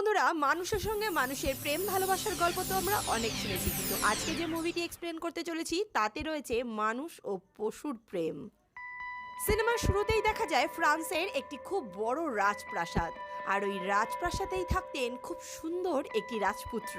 বন্ধুরা, মানুষের সঙ্গে মানুষের প্রেম, ভালোবাসার গল্প তো আমরা অনেক শুনেছি, কিন্তু আজকে যে মুভিটি এক্সপ্লেন করতে চলেছি, তাতে রয়েছে মানুষ ও পশুর প্রেম। সিনেমার শুরুতেই দেখা যায় ফ্রান্সের একটি খুব বড় রাজপ্রাসাদ, আর ওই রাজপ্রাসাদেই থাকতেন খুব সুন্দর একটি রাজপুত্র।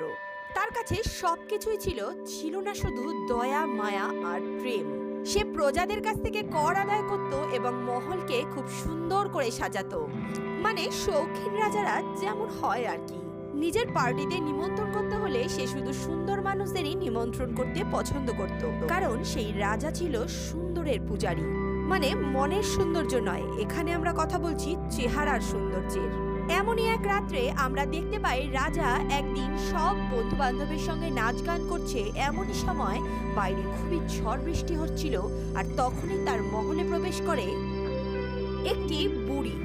তার কাছে সব কিছুই ছিল ছিল না শুধু দয়া, মায়া আর প্রেম। সে প্রজাদের কাছ থেকে কর আদায় করত এবং মহলকে খুব সুন্দর করে সাজাতো। মানে শৌখিন রাজারা যেমন হয় আর কি। নিজের পার্টিতে নিমন্ত্রণ করতে হলে সে শুধু সুন্দর মানুষদেরই নিমন্ত্রণ করতে পছন্দ করত। কারণ সেই রাজা ছিল সুন্দরের পূজারী। মানে মনের সৌন্দর্য নয়। এখানে আমরা কথা বলছি চেহারার সৌন্দর্যের। এমনই এক রাত্রে আমরা দেখতে পাই রাজা একদিন সব বন্ধু বান্ধবের সঙ্গে নাচ গান করছে। এমনই সময় বাইরে খুবই ঝড় বৃষ্টি হচ্ছিল আর তখনই তার মহলে প্রবেশ করে একটি বুড়ি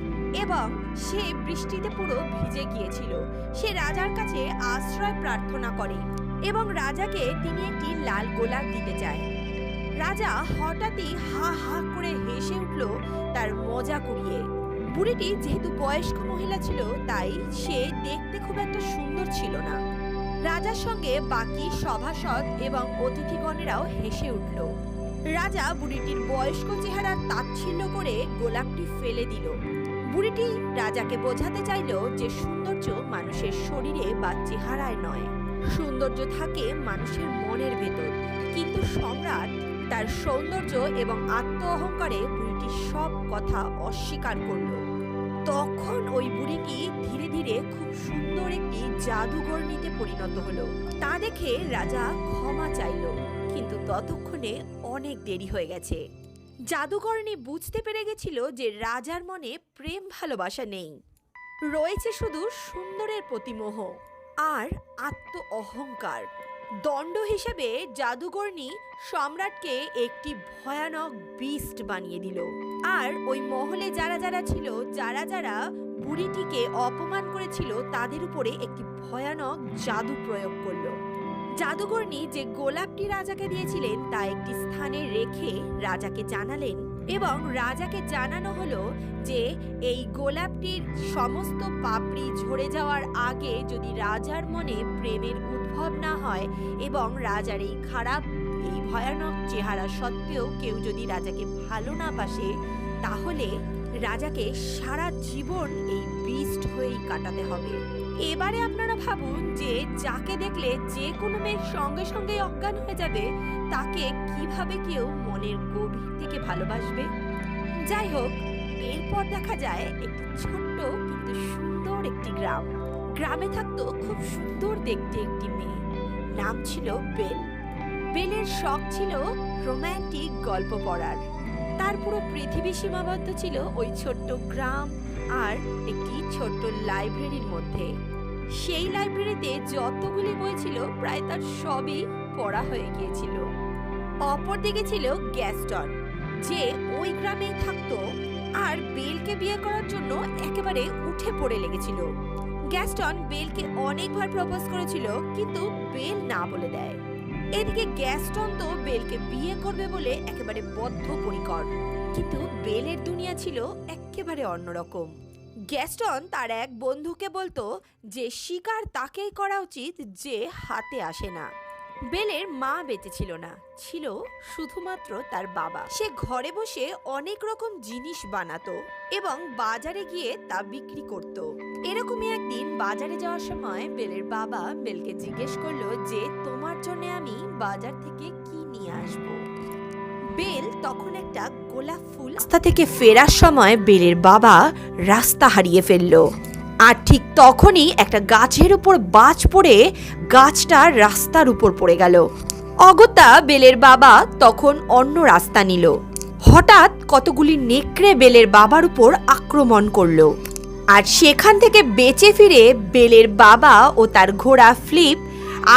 এবং সে বৃষ্টিতে পুরো ভিজে গিয়েছিল। সে রাজার কাছে আশ্রয় প্রার্থনা করে এবং রাজাকে তিনি একটি লাল গোলাপ দিতে চায়। রাজা হঠাৎই হা হা করে হেসে উঠল তার মজা কুড়িয়ে। বুড়িটি যেহেতু বয়স্ক মহিলা ছিল, তাই সে দেখতে খুব একটা সুন্দর ছিল না। রাজার সঙ্গে বাকি সভাসদ এবং অতিথিগণেরাও হেসে উঠল। রাজা বুড়িটির বয়স্ক চেহারার তাচ্ছিল্য করে গোলাপটি ফেলে দিল। বুড়িটি রাজাকে বোঝাতে চাইল যে সৌন্দর্য মানুষের শরীরে বা চেহারায় নয়। সৌন্দর্য থাকে মানুষের মনের ভেতর। কিন্তু সম্রাট তার সৌন্দর্য এবং আত্ম অহংকারে বুড়িটির সব কথা অস্বীকার করল। তখন ওই বুড়িটি ধীরে ধীরে খুব সুন্দর একটি জাদুঘরণীতে পরিণত হলো। তা দেখে রাজা ক্ষমা চাইল, কিন্তু ততক্ষণে অনেক দেরি হয়ে গেছে। জাদুকরণী বুঝতে পেরে গেছিল যে রাজার মনে প্রেম ভালোবাসা নেই। রয়েছে শুধু সুন্দরের প্রতিমোহ আর আত্ম অহংকার দণ্ড হিসেবে জাদুকরণী সম্রাটকে একটি ভয়ানক বিস্ট বানিয়ে দিল। আর ওই মহলে যারা যারা ছিল, যারা যারা বুড়িটিকে অপমান করেছিল, তাদের উপরে একটি ভয়ানক জাদু প্রয়োগ করল। জাদুকরণী যে গোলাপটি রাজাকে দিয়েছিলেন, তা একটি স্থানে রেখে রাজাকে জানালেন এবং রাজাকে জানানো হলো যে, এই গোলাপটির সমস্ত পাপড়ি ঝরে যাওয়ার আগে যদি রাজার মনে প্রেমের উদ্ভব না হয় এবং রাজার এই খারাপ এই ভয়ানক চেহারা সত্ত্বেও কেউ যদি রাজাকে ভালো না বাসে, তাহলে রাজাকে সারা জীবন এই বিস্ট হয়েই কাটাতে হবে। এবারে আপনারা ভাবুন যে যাকে দেখলে যে কোনো মেয়ের সঙ্গে সঙ্গে অজ্ঞান হয়ে যাবে, তাকে কীভাবে কেউ মনের গভীর থেকে ভালোবাসবে? যাই হোক, এরপর দেখা যায় একটি ছোট্ট কিন্তু সুন্দর একটি গ্রাম। গ্রামে থাকতো খুব সুন্দর দেখতে একটি মেয়ে। নাম ছিল বেল বেলের শখ ছিল রোম্যান্টিক গল্প পড়ার। তার পুরো পৃথিবী সীমাবদ্ধ ছিল ওই ছোট্ট গ্রাম আর একটি ছোট্ট লাইব্রেরির মধ্যে। সেই লাইব্রেরিতে যতগুলি বই ছিল, প্রায় তার সবই পড়া হয়ে গিয়েছিল। অপরদিকে ছিল গ্যাস্টন, যে ওই গ্রামেই থাকতো আর বেলকে বিয়ে করার জন্য একেবারে উঠে পড়ে লেগেছিল। গ্যাস্টন বেলকে অনেকবার প্রপোজ করেছিল, কিন্তু বেল না বলে দেয়। এদিকে গ্যাস্টন তো বেলকে বিয়ে করবে বলে একেবারে বদ্ধ বদ্ধপরিকর। কিন্তু বেলের দুনিয়া ছিল একেবারে অন্যরকম। গ্যাস্টন তার এক বন্ধুকে বলতো যে শিকার তাকেই করা উচিত যে হাতে আসে না। বেলের মা বেঁচে ছিল না। ছিল শুধুমাত্র তার বাবা। সে ঘরে বসে অনেক রকম জিনিস বানাতো এবং বাজারে গিয়ে তা বিক্রি করত। এরকমই একদিন বাজারে যাওয়ার সময় বেলের বাবা বেলকে জিজ্ঞেস করল যে, তোমার জন্য আমি বাজার থেকে কি নিয়ে আসব? বেল তখন একটা গোলাপ ফুল রাস্তা থেকে ফেরার সময় বেলের বাবা রাস্তা হারিয়ে ফেলল। আর ঠিক তখনই একটা গাছের উপর বাজ পড়ে গাছটা রাস্তার উপর পড়ে গেল। অগত্যা বেলের বাবা তখন অন্য রাস্তা নিল। হঠাৎ কতগুলি নেকড়ে বেলের বাবার উপর আক্রমণ করল। আর সেখান থেকে বেঁচে ফিরে বেলের বাবা ও তার ঘোড়া ফ্লিপ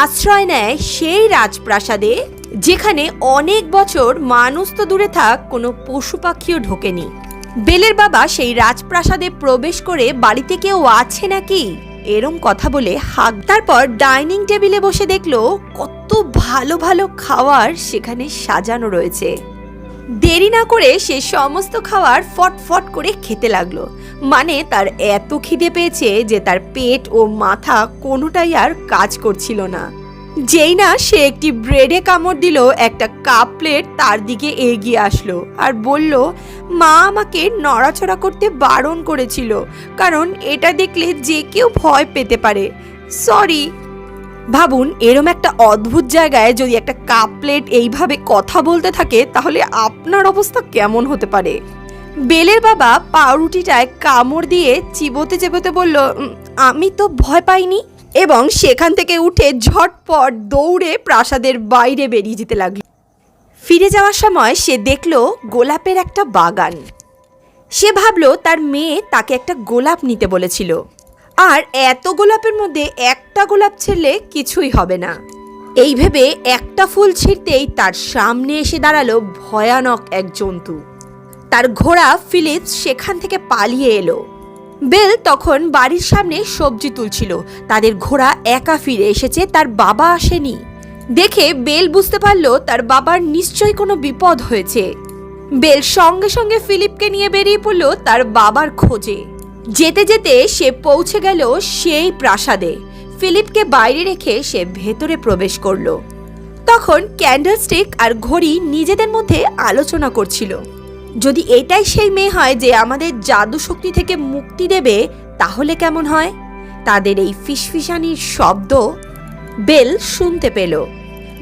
আশ্রয় নেয় সেই রাজপ্রাসাদে, যেখানে অনেক বছর মানুষ তো দূরে থাক, কোনো পশু পাখিও ঢোকেনি। বেলের বাবা সেই রাজপ্রাসাদে প্রবেশ করে বাড়িতে কেউ আছে নাকি? এরম কথা বলে হাক তারপর ডাইনিং টেবিলে বসে দেখল কত ভালো ভালো খাওয়ার সেখানে সাজানো রয়েছে। দেরি না করে সে সমস্ত খাওয়ার ফটফট করে খেতে লাগল। মানে তার এত খিদে পেয়েছে যে তার পেট ও মাথা কোনোটাই আর কাজ করছিল না। যেই না সে একটি ব্রেডে কামড় দিল, একটা কাপ প্লেট তার দিকে এগিয়ে আসলো আর বলল, মা আমাকে নড়াচড়া করতে বারণ করেছিল, কারণ এটা দেখলে যে কেউ ভয় পেতে পারে। সরি। ভাবুন, এরম একটা অদ্ভুত জায়গায় যদি একটা কাপ প্লেট এইভাবে কথা বলতে থাকে, তাহলে আপনার অবস্থা কেমন হতে পারে? বেলের বাবা পাউরুটিটায় কামড় দিয়ে চিবোতে চেবোতে বলল আমি তো ভয় পাইনি। এবং সেখান থেকে উঠে ঝটপট দৌড়ে প্রাসাদের বাইরে বেরিয়ে যেতে লাগল। ফিরে যাওয়ার সময় সে দেখল গোলাপের একটা বাগান। সে ভাবলো তার মেয়ে তাকে একটা গোলাপ নিতে বলেছিল। আর এত গোলাপের মধ্যে একটা গোলাপ ছেড়লে কিছুই হবে না। এই ভেবে একটা ফুল ছিঁড়তেই তার সামনে এসে দাঁড়াল ভয়ানক এক জন্তু। তার ঘোড়া ফিলিপস সেখান থেকে পালিয়ে এলো। বেল তখন বাড়ির সামনে সবজি তুলছিল। তাদের ঘোড়া একা ফিরে এসেছে, তার বাবা আসেনি। দেখে বেল বুঝতে পারল, তার বাবার নিশ্চয়ই কোনো বিপদ হয়েছে। বেল সঙ্গে সঙ্গে ফিলিপকে নিয়ে বেরিয়ে পড়ল তার বাবার খোঁজে। যেতে যেতে সে পৌঁছে গেল সেই প্রাসাদে। ফিলিপকে বাইরে রেখে সে ভেতরে প্রবেশ করল। তখন ক্যান্ডেলস্টিক আর ঘড়ি নিজেদের মধ্যে আলোচনা করছিল। যদি এটাই সেই মেয়ে হয় যে আমাদের জাদু শক্তি থেকে মুক্তি দেবে, তাহলে কেমন হয়? তাদের এই ফিসফিসানির শব্দ বেল শুনতে পেল।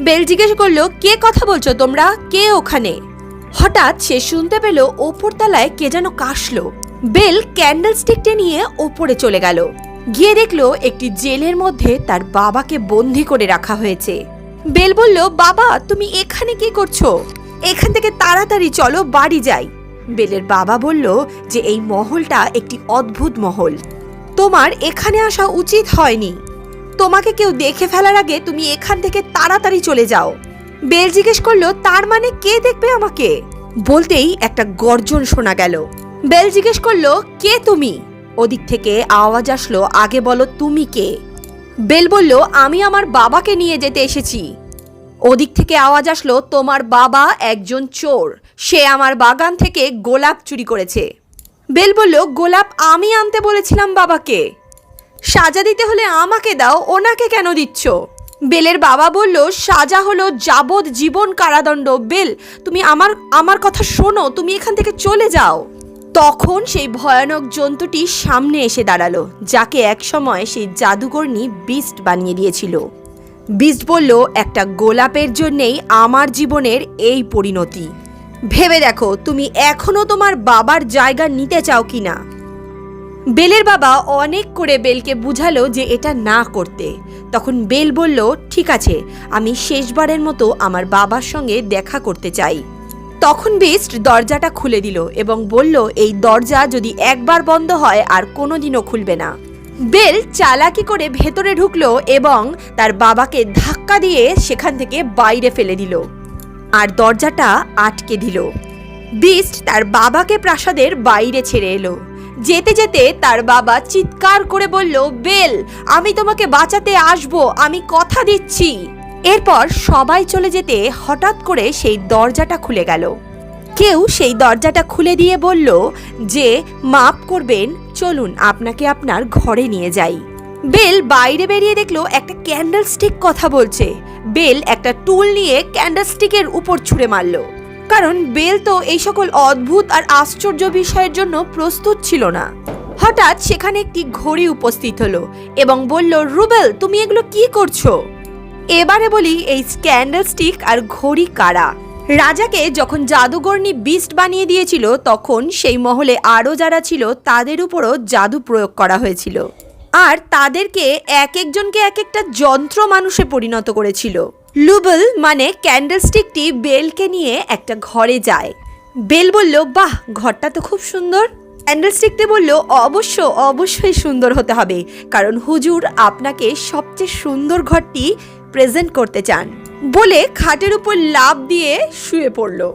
বেল জিজ্ঞেস করল, কে কথা বলছো তোমরা? কে ওখানে? হঠাৎ সে শুনতে পেল, ওপর তলায় কে যেন কাশলো। বেল ক্যান্ডেল স্টিকটা নিয়ে ওপরে চলে গেল। গিয়ে দেখল, একটি জেলের মধ্যে তার বাবাকে বন্দি করে রাখা হয়েছে। বেল বলল, বাবা, তুমি এখানে কি করছ? এখান থেকে তাড়াতাড়ি চলো, বাড়ি যাই। বেলের বাবা বলল যে এই মহলটা একটি অদ্ভুত মহল। তোমার এখানে আসা উচিত হয়নি। তোমাকে কেউ দেখে ফেলার আগে তুমি এখান থেকে তাড়াতাড়ি চলে যাও। বেল জিজ্ঞেস করল, তার মানে কে দেখবে আমাকে? বলতেই একটা গর্জন শোনা গেল। বেল জিজ্ঞেস করল, কে তুমি? ওদিক থেকে আওয়াজ আসলো, আগে বলো তুমি কে? বেল বলল, আমি আমার বাবাকে নিয়ে যেতে এসেছি। ওদিক থেকে আওয়াজ আসলো, তোমার বাবা একজন চোর। সে আমার বাগান থেকে গোলাপ চুরি করেছে। বেল বলল, গোলাপ আমি আনতে বলেছিলাম বাবাকে। সাজা দিতে হলে আমাকে দাও, ওনাকে কেন দিচ্ছ? বেলের বাবা বলল, সাজা হলো যাবৎ জীবন কারাদণ্ড। বেল, তুমি আমার আমার কথা শোনো, তুমি এখান থেকে চলে যাও। তখন সেই ভয়ানক জন্তুটি সামনে এসে দাঁড়াল, যাকে একসময় সেই জাদুকরনি বিস্ট বানিয়ে দিয়েছিল। বিস্ট বলল, একটা গোলাপের জন্যেই আমার জীবনের এই পরিণতি। ভেবে দেখো, তুমি এখনও তোমার বাবার জায়গা নিতে চাও কি না? বেলের বাবা অনেক করে বেলকে বুঝালো যে এটা না করতে। তখন বেল বলল, ঠিক আছে, আমি শেষবারের মতো আমার বাবার সঙ্গে দেখা করতে চাই। তখন বিস্ট দরজাটা খুলে দিল এবং বলল, এই দরজা যদি একবার বন্ধ হয়, আর কোনোদিনও খুলবে না। বেল চালাকি করে ভেতরে ঢুকলো এবং তার বাবাকে ধাক্কা দিয়ে সেখান থেকে বাইরে ফেলে দিল। আর দরজাটা আটকে দিল। বিস্ট তার বাবাকে প্রাসাদের বাইরে ছেড়ে এলো। যেতে যেতে তার বাবা চিৎকার করে বলল, বেল, আমি তোমাকে বাঁচাতে আসব, আমি কথা দিচ্ছি। এরপর সবাই চলে যেতে হঠাৎ করে সেই দরজাটা খুলে গেল। কেউ সেই দরজাটা খুলে দিয়ে বলল যে, মাপ করবেন, চলুন, আপনাকে আপনার ঘরে নিয়ে যাই। বেল বাইরে বেরিয়ে দেখল একটা ক্যান্ডেল স্টিক কথা বলছে। বেল একটা টুল নিয়ে ক্যান্ডেল স্টিকের উপর ছুঁড়ে মারলো। কারণ বেল তো এই সকল অদ্ভুত আর আশ্চর্য বিষয়ের জন্য প্রস্তুত ছিল না। হঠাৎ সেখানে একটি ঘড়ি উপস্থিত হলো এবং বলল, রুবেল, তুমি এগুলো কি করছ? এবারে বলি, এই স্ক্যান্ডেল স্টিক আর ঘড়ি কারা? রাজাকে যখন জাদুগর্ণী বিস্ট বানিয়ে দিয়েছিল, তখন সেই মহলে আরও যারা ছিল, তাদের উপরও জাদু প্রয়োগ করা হয়েছিল। আর তাদেরকে এক একজনকে এক একটা যন্ত্র মানুষে পরিণত করেছিল। লুবল মানে ক্যান্ডেলস্টিকটি বেলকে নিয়ে একটা ঘরে যায়। বেল বলল, বাহ, ঘরটা তো খুব সুন্দর। ক্যান্ডেলস্টিকটি বলল, অবশ্য, অবশ্যই সুন্দর হতে হবে, কারণ হুজুর আপনাকে সবচেয়ে সুন্দর ঘরটি প্রেজেন্ট করতে চান। বলে খাটের উপর লাভ দিয়ে শুয়ে পড়ল।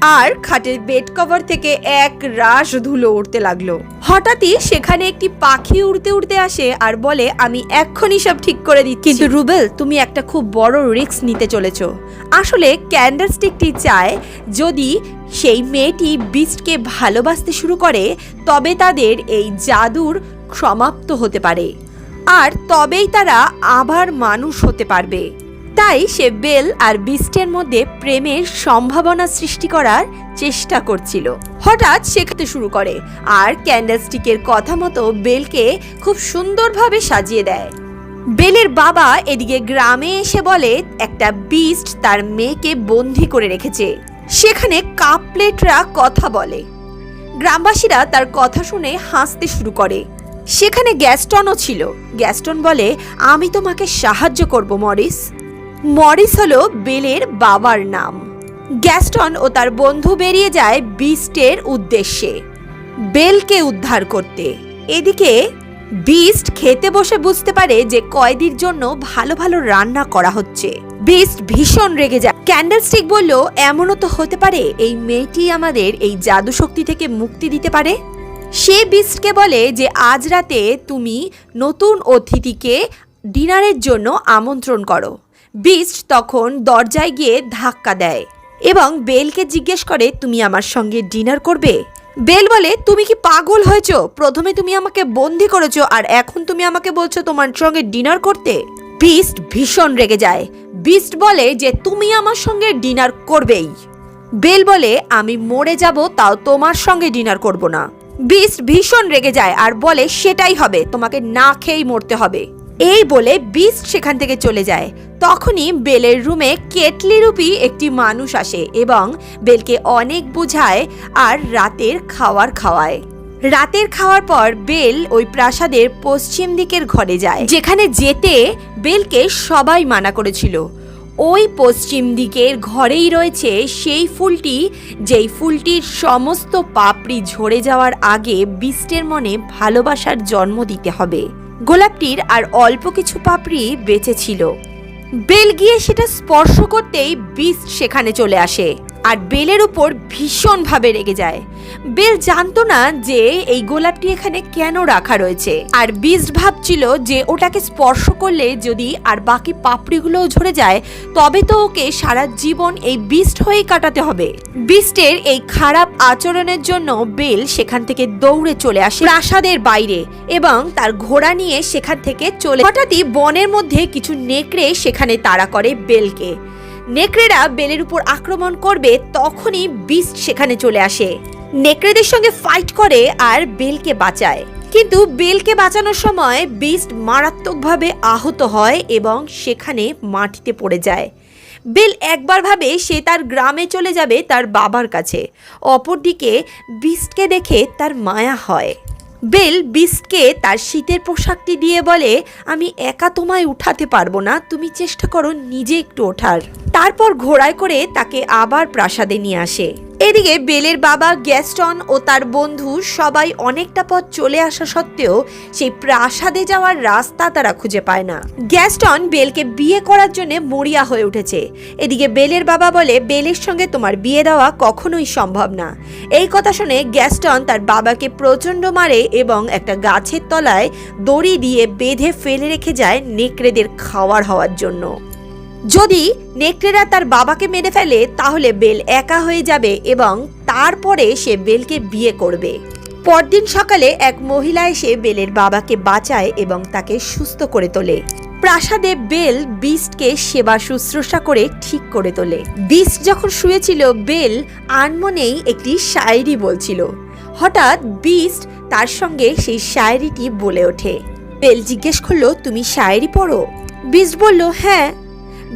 আর খাটের বেড কভার থেকে এক রাশ ধুলো উঠতে লাগল। হঠাৎই সেখানে একটি পাখি উড়তে উড়তে আসে আর বলে, আমি এক্ষুনি সব ঠিক করে দিচ্ছি। কিন্তু রুবেল, তুমি একটা খুব বড় রিস্ক নিতে চলেছ। আসলে ক্যান্ডেল স্টিকটি চায়, যদি সেই মেয়েটি বিস্টকে ভালোবাসতে শুরু করে, তবে তাদের এই জাদুর সমাপ্ত হতে পারে। আর তবেই তারা আবার মানুষ হতে পারবে। তাই সে বেল আর বিস্টের মধ্যে প্রেমের সম্ভাবনা সৃষ্টি করার চেষ্টা করছিল। হঠাৎ শেখাতে শুরু করে আর ক্যান্ডেলস্টিকের কথা মতো বেলকে খুব সুন্দরভাবে সাজিয়ে দেয়। বেলের বাবা এদিকে গ্রামে এসে বলে, একটা বিস্ট তার মেয়েকে বন্দি করে রেখেছে। সেখানে কাপলেটরা কথা বলে। গ্রামবাসীরা তার কথা শুনে হাসতে শুরু করে। সেখানে গ্যাস্টনও ছিল। গ্যাস্টন বলে, আমি তোমাকে সাহায্য করব, মরিস। মরিস হলো বেলের বাবার নাম। গ্যাস্টন ও তার বন্ধু বেরিয়ে যায় বিস্টের উদ্দেশ্যে, বেলকে উদ্ধার করতে। এদিকে বিস্ট খেতে বসে বুঝতে পারে যে কয়েদির জন্য ভালো ভালো রান্না করা হচ্ছে। বিস্ট ভীষণ রেগে যায়। ক্যান্ডেলস্টিক বলল, এমনও তো হতে পারে, এই মেয়েটি আমাদের এই জাদু শক্তি থেকে মুক্তি দিতে পারে? সে বিস্টকে বলে যে, আজ রাতে তুমি নতুন অতিথিকে ডিনারের জন্য আমন্ত্রণ করো। বিস্ট তখন দরজায় গিয়ে ধাক্কা দেয় এবং বেলকে জিজ্ঞেস করে, তুমি আমার সঙ্গে ডিনার করবে? বেল বলে, তুমি কি পাগল হয়েছো? প্রথমে তুমি আমাকে বন্দি করেছ আর এখন তুমি আমাকে বলছো তোমার সঙ্গে ডিনার করতে? বিস্ট ভীষণ রেগে যায়। বিস্ট বলে যে, তুমি আমার সঙ্গে ডিনার করবেই। বেল বলে, আমি মরে যাব, তাও তোমার সঙ্গে ডিনার করব না। বিস্ট ভীষণ রেগে যায় আর বলে, সেটাই হবে, তোমাকে না খেয়েই মরতে হবে। এই বলে বিস্ট সেখান থেকে চলে যায়। তখনই বেলের রুমে কেটলি রূপী একটি মানুষ আসে এবং বেলকে অনেক বোঝায় আর রাতের খাওয়ার খাওয়ায়। রাতের খাওয়ার পর বেল ওই প্রাসাদের পশ্চিম দিকের ঘরে যায়, যেখানে যেতে বেলকে সবাই মানা করেছিল। ওই পশ্চিম দিকের ঘরেই রয়েছে সেই ফুলটি, যেই ফুলটির সমস্ত পাপড়ি ঝরে যাওয়ার আগে বিস্টের মনে ভালোবাসার জন্ম দিতে হবে। গোলাপটির আর অল্প কিছু পাপড়ি বেঁচে ছিল। বেল গিয়ে সেটা স্পর্শ করতেই বিস্ট সেখানে চলে আসে। আর বেলের উপর ভীষণভাবে রেগে যায়। বেল জানতো না যে এই গোলাপটি এখানে কেন রাখা রয়েছে। আর বিস্ট ভাবছিল যে ওটাকে স্পর্শ করলে যদি আর বাকি পাপড়িগুলোও ঝরে যায়, তবে তো ওকে সারা জীবন এই বিস্ট হয়েই কাটাতে হবে। বিস্টের এই খারাপ আচরণের জন্য বেল সেখান থেকে দৌড়ে চলে আসে প্রাসাদের বাইরে এবং তার ঘোড়া নিয়ে সেখান থেকে চলে হঠাৎই বনের মধ্যে কিছু নেকড়ে সেখানে তাড়া করে বেলকে। নেকড়েরা বেলের উপর আক্রমণ করবে তখনই বিস্ট সেখানে চলে আসে। নেকড়েদের সঙ্গে ফাইট করে আর বেলকে বাঁচায়। কিন্তু বেলকে বাঁচানোর সময় বিস্ট মারাত্মকভাবে আহত হয় এবং সেখানে মাটিতে পড়ে যায়। বেল একবার ভাবে সে তার গ্রামে চলে যাবে তার বাবার কাছে। অপরদিকে বিস্টকে দেখে তার মায়া হয়। বেল বিস্টকে তার শীতের পোশাকটি দিয়ে বলে, আমি একা তোমায় উঠাতে পারব না, তুমি চেষ্টা করো নিজে একটু ওঠার। তারপর ঘোড়ায় করে তাকে আবার প্রাসাদে নিয়ে আসে। এদিকে বেলের বাবা গ্যাস্টন ও তার বন্ধু সবাই অনেকটা পথ চলে আসা সত্ত্বেও সেই প্রাসাদে যাওয়ার রাস্তা তারা খুঁজে পায় না। গ্যাস্টন বেলকে বিয়ে করার জন্য মরিয়া হয়ে উঠেছে। এদিকে বেলের বাবা বলে, বেলের সঙ্গে তোমার বিয়ে দেওয়া কখনোই সম্ভব না। এই কথা শুনে গ্যাস্টন তার বাবাকে প্রচণ্ড মারে এবং একটা গাছের তলায় দড়ি দিয়ে বেঁধে ফেলে রেখে যায় নেকড়েদের খাওয়ার হওয়ার জন্য। যদি নেকড়েরা তার বাবাকে মেরে ফেলে, তাহলে বেল একা হয়ে যাবে এবং তারপরে সে বেলকে বিয়ে করবে। পরদিন সকালে এক মহিলা এসে বেলের বাবাকে বাঁচায় এবং তাকে সুস্থ করে তোলে। প্রাসাদে বেল বিস্টকে সেবা শুশ্রূষা করে ঠিক করে তোলে। বিস্ট যখন শুয়েছিল, বেল আনমনেই একটি শায়েরি বলছিল। হঠাৎ বিস্ট তার সঙ্গে সেই শায়েরিটি বলে ওঠে। বেল জিজ্ঞেস করল, তুমি শায়েরি পড়ো? বিস্ট বলল হ্যাঁ।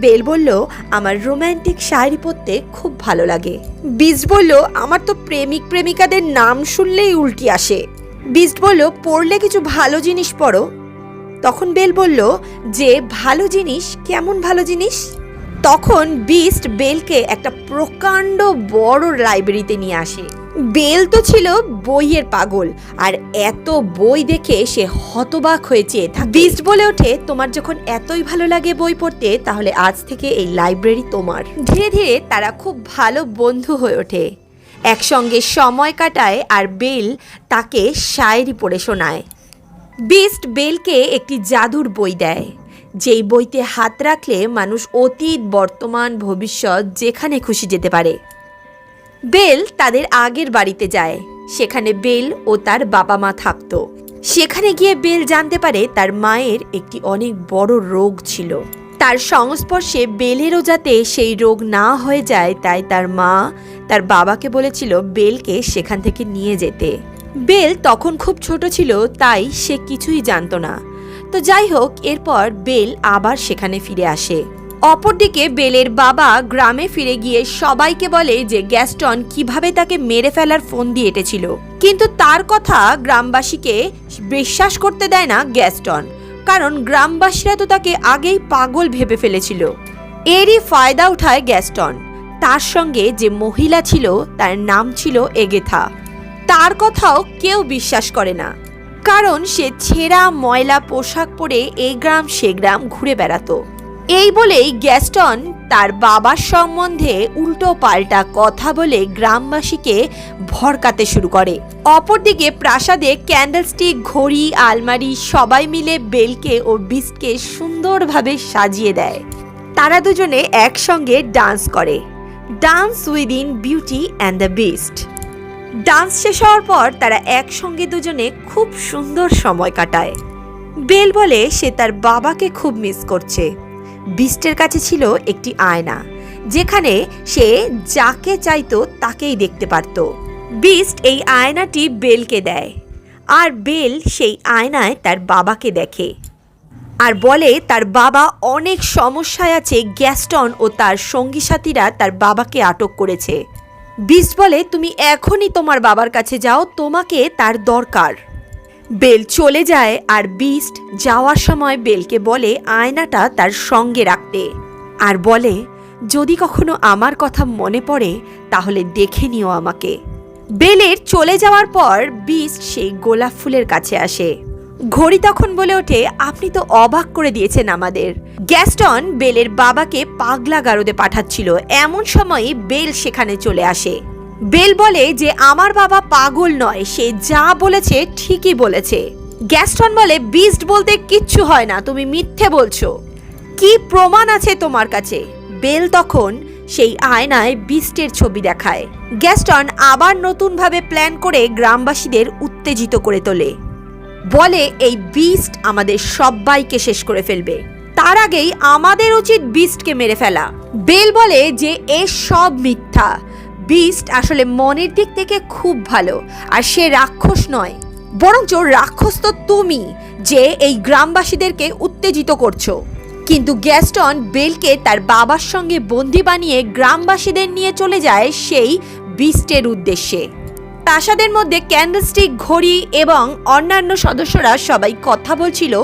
বেল বলল, আমার রোম্যান্টিক শায়েরি পড়তে খুব ভালো লাগে। বিস্ট বলল, আমার তো প্রেমিক প্রেমিকাদের নাম শুনলেই উল্টি আসে। বিস্ট বলল পড়লে কিছু ভালো জিনিস পড়ো তখন বেল বলল, যে ভালো জিনিস, কেমন ভালো জিনিস? তখন বিস্ট বেলকে একটা প্রকাণ্ড বড় লাইব্রেরিতে নিয়ে আসে। বেল তো ছিল বইয়ের পাগল, আর এত বই দেখে সে হতবাক হয়েছে বিস্ট বলে ওঠে, তোমার যখন এতই ভালো লাগে বই পড়তে, তাহলে আজ থেকে এই লাইব্রেরি তোমার। ধীরে ধীরে তারা খুব ভালো বন্ধু হয়ে ওঠে। একসঙ্গে সময় কাটায় আর বেল তাকে শায়েরি পড়ে শোনায়। বিস্ট বেলকে একটি জাদুর বই দেয়, যেই বইতে হাত রাখলে মানুষ অতীত, বর্তমান, ভবিষ্যৎ যেখানে খুশি যেতে পারে। বেল তাদের আগের বাড়িতে যায়। সেখানে বেল ও তার বাবা মা থাকতো। সেখানে গিয়ে বেল জানতে পারে তার মায়ের একটি অনেক বড় রোগ ছিল। তার সংস্পর্শে বেলেরও যাতে সেই রোগ না হয়ে যায়, তাই তার মা তার বাবাকে বলেছিল বেলকে সেখান থেকে নিয়ে যেতে। বেল তখন খুব ছোট ছিল, তাই সে কিছুই জানতো না। তো যাই হোক, এরপর বেল আবার সেখানে ফিরে আসে। অপরদিকে বেলের বাবা গ্রামে ফিরে গিয়ে সবাইকে বলে যে গ্যাস্টন কীভাবে তাকে মেরে ফেলার ফোন দিয়ে এটেছিল। কিন্তু তার কথা গ্রামবাসীকে বিশ্বাস করতে দেয় না গ্যাস্টন। কারণ গ্রামবাসীরা তো তাকে আগেই পাগল ভেবে ফেলেছিল। এরই ফায়দা উঠায় গ্যাস্টন। তার সঙ্গে যে মহিলা ছিল, তার নাম ছিল এগেথা। তার কথাও কেউ বিশ্বাস করে না। কারণ সে ছেঁড়া ময়লা পোশাক পরে এই গ্রাম সে গ্রাম ঘুরে বেড়াতো। এই বলেই গ্যাস্টন তার বাবার সম্বন্ধে উল্টো পাল্টা কথা বলে গ্রামবাসীকে ভরকাতে শুরু করে। অপরদিকে প্রাসাদে ক্যান্ডেলস্টিক, ঘড়ি, আলমারি সবাই মিলে বেলকে ও বিস্টকে সুন্দরভাবে সাজিয়ে দেয়। তারা দুজনে একসঙ্গে ডান্স করে। Dance within beauty and the beast. Dance শেষ হওয়ার পর তারা একসঙ্গে দুজনে খুব সুন্দর সময় কাটায়। বেল বলে সে তার বাবাকে খুব মিস করছে। বিস্টের কাছে ছিল একটি আয়না, যেখানে সে যাকে চাইতো তাকেই দেখতে পারত। বিস্ট এই আয়নাটি বেলকে দেয়, আর বেল সেই আয়নায় তার বাবাকে দেখে। আর বলে, তার বাবা অনেক সমস্যায় আছে, গ্যাস্টন ও তার সঙ্গী সাথীরা তার বাবাকে আটক করেছে। বিস্ট বলে, তুমি এখনই তোমার বাবার কাছে যাও, তোমাকে তার দরকার। বেল চলে যায় আর বিস্ট যাওয়ার সময় বেলকে বলে আয়নাটা তার সঙ্গে রাখতে। আর বলে, যদি কখনো আমার কথা মনে পড়ে, তাহলে দেখে নিও আমাকে। বেলের চলে যাওয়ার পর বিস্ট সেই গোলাপ ফুলের কাছে আসে। ঘড়ি তখন বলে ওঠে, আপনি তো অবাক করে দিয়েছেন আমাদের। গ্যাস্টন বেলের বাবাকে পাগলা গারদে পাঠাচ্ছিল। এমন সময় বেল সেখানে চলে আসে। বেল বলে যে আমার বাবা পাগল নয়, সে যা বলেছে ঠিকই বলেছে। গ্যাস্টন বলে, বিস্ট বলতে কিচ্ছু হয় না, তুমি মিথ্যে বলছো। কি প্রমাণ আছে তোমার কাছে? বেল তখন সেই আয়নায় বিস্টের ছবি দেখায়। গ্যাস্টন আবার নতুনভাবে প্ল্যান করে গ্রামবাসীদের উত্তেজিত করে তোলে। বলে, এই বিস্ট আমাদের সবাইকে শেষ করে ফেলবে। তার আগেই আমাদের উচিত বিস্টকে মেরে ফেলা। বেল বলে যে, এ সব মিথ্যা। বিস্ট আসলে মনের দিক থেকে খুব ভালো, আর সে রাক্ষস নয়। বরঞ্চ রাক্ষস তো তুমি, যে এই গ্রামবাসীদেরকে উত্তেজিত করছ। কিন্তু গ্যাস্টন বেলকে তার বাবার সঙ্গে বন্দি বানিয়ে গ্রামবাসীদের নিয়ে চলে যায় সেই বিস্টের উদ্দেশ্যে। প্রাসাদের মধ্যে ক্যান্ডেলস্টিক ঘড়ি এবং অন্যান্য সদস্যরা সবাই কথা বলছিল।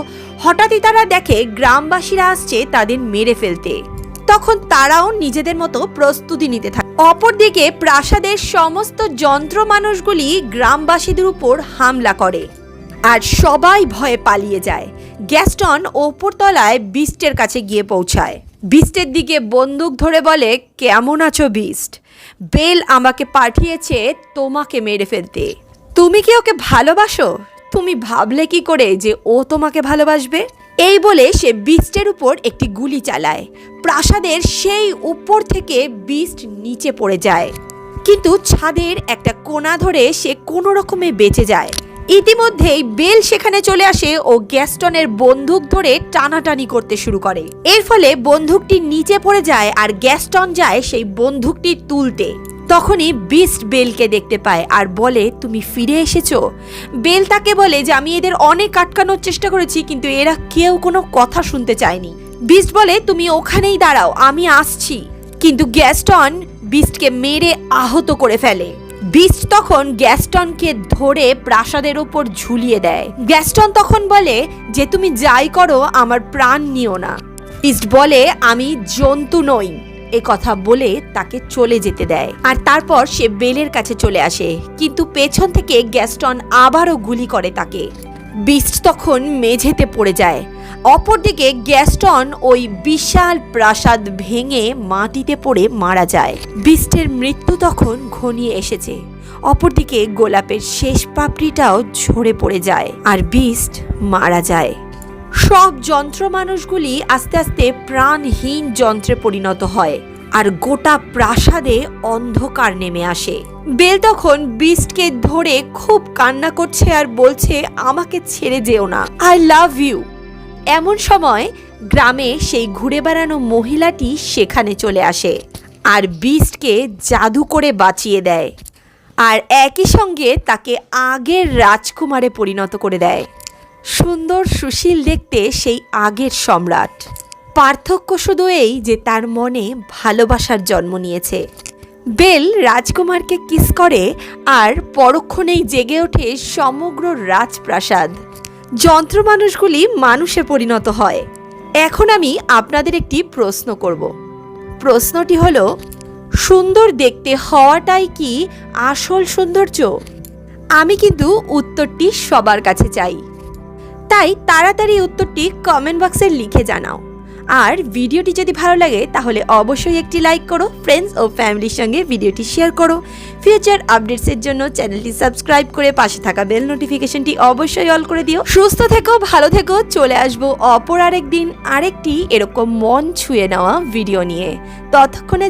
হঠাৎই তারা দেখে গ্রামবাসীরা আসছে তাদের মেরে ফেলতে। তখন তারাও নিজেদের মতো প্রস্তুতি নিতে থাকে। অপরদিকে প্রাসাদের সমস্ত যন্ত্র মানুষগুলি গ্রামবাসীদের উপর হামলা করে আর সবাই ভয়ে পালিয়ে যায়। গ্যাস্টন ওপরতলায় বিস্টের কাছে গিয়ে পৌঁছায়। বিস্টের দিকে বন্দুক ধরে বলে, কেমন আছো বিস্ট? বেল আমাকে পাঠিয়েছে তোমাকে মেরে ফেলতে। তুমি কি ওকে ভালোবাসো? তুমি ভাবলে কি করে যে ও তোমাকে ভালোবাসবে? এই বলে সে বিস্টের উপর একটি গুলি চালায়। প্রাসাদের সেই উপর থেকে বিস্ট নিচে পড়ে যায়। কিন্তু ছাদের একটা কোনা ধরে সে কোনো রকমে বেঁচে যায়। ইতিমধ্যেই বেল সেখানে চলে আসে ও গ্যাস্টনের বন্দুক ধরে টানাটানি করতে শুরু করে। এর ফলে বন্দুকটি নিচে পড়ে যায় আর গ্যাস্টন যায় সেই বন্দুকটি তুলতে। তখনই বিস্ট বেলকে দেখতে পায় আর বলে, তুমি ফিরে এসেছ? বেল তাকে বলে যে, আমি এদের অনেক আটকানোর চেষ্টা করেছি, কিন্তু এরা কেউ কোনো কথা শুনতে চায়নি। বিস্ট বলে, তুমি ওখানেই দাঁড়াও, আমি আসছি। কিন্তু গ্যাস্টন বিস্টকে মেরে আহত করে ফেলে। বিস্ট তখন গ্যাস্টনকে ধরে প্রাসাদের ওপর ঝুলিয়ে দেয়। গ্যাস্টন তখন বলে, যে তুমি যাই করো, আমার প্রাণ নিও না। বিস্ট বলে, আমি জন্তু নই। এ কথা বলে তাকে চলে যেতে দেয়। আর তারপর সে বেলের কাছে চলে আসে। কিন্তু পেছন থেকে গ্যাস্টন আবারও গুলি করে তাকে। বিস্ট তখন মেঝেতে পড়ে যায়। অপরদিকে গ্যাস্টন ওই বিশাল প্রাসাদ ভেঙে মাটিতে পড়ে মারা যায়। বিস্টের মৃত্যু তখন ঘনিয়ে এসেছে। অপরদিকে গোলাপের শেষ পাপড়িটাও ঝরে পড়ে যায়। আর বিস্ট মারা যায়। সব যন্ত্র মানুষগুলি আস্তে আস্তে প্রাণহীন যন্ত্রে পরিণত হয় আর গোটা প্রাসাদে অন্ধকার নেমে আসে। বেল তখন বিস্টকে ধরে খুব কান্না করছে আর বলছে, আমাকে ছেড়ে যেও না। আই লাভ ইউ এমন সময় গ্রামে সেই ঘুরে বেড়ানো মহিলাটি সেখানে চলে আসে আর বিস্টকে জাদু করে বাঁচিয়ে দেয়। আর একই সঙ্গে তাকে আগের রাজকুমারে পরিণত করে দেয়। সুন্দর সুশীল দেখতে সেই আগের সম্রাট। পার্থক্য শুধু এই যে তার মনে ভালোবাসার জন্ম নিয়েছে। বেল রাজকুমারকে কিস করে আর পরক্ষণেই জেগে ওঠে সমগ্র রাজপ্রাসাদ। যন্ত্র মানুষগুলি মানুষে পরিণত হয়। এখন আমি আপনাদের একটি প্রশ্ন করব। প্রশ্নটি হলো, সুন্দর দেখতে হওয়াটাই কি আসল সৌন্দর্য? আমি কিন্তু উত্তরটি সবার কাছে চাই। তাই তাড়াতাড়ি উত্তরটি কমেন্ট বক্সে লিখে জানাও। আর ভিডিওটি যদি ভালো লাগে, তাহলে অবশ্যই একটি লাইক করো ফ্রেন্ডস ও ফ্যামিলির সঙ্গে ভিডিওটি শেয়ার করো। ফিউচার আপডেটসের জন্য চ্যানেলটি সাবস্ক্রাইব করে পাশে থাকা বেল নোটিফিকেশনটি অবশ্যই অল করে দিও। সুস্থ থেকো, ভালো থেকো, চলে আসব অপর আরেক দিন আরেকটি এরকম মন ছুঁয়ে নেওয়া ভিডিও নিয়ে। ততক্ষণে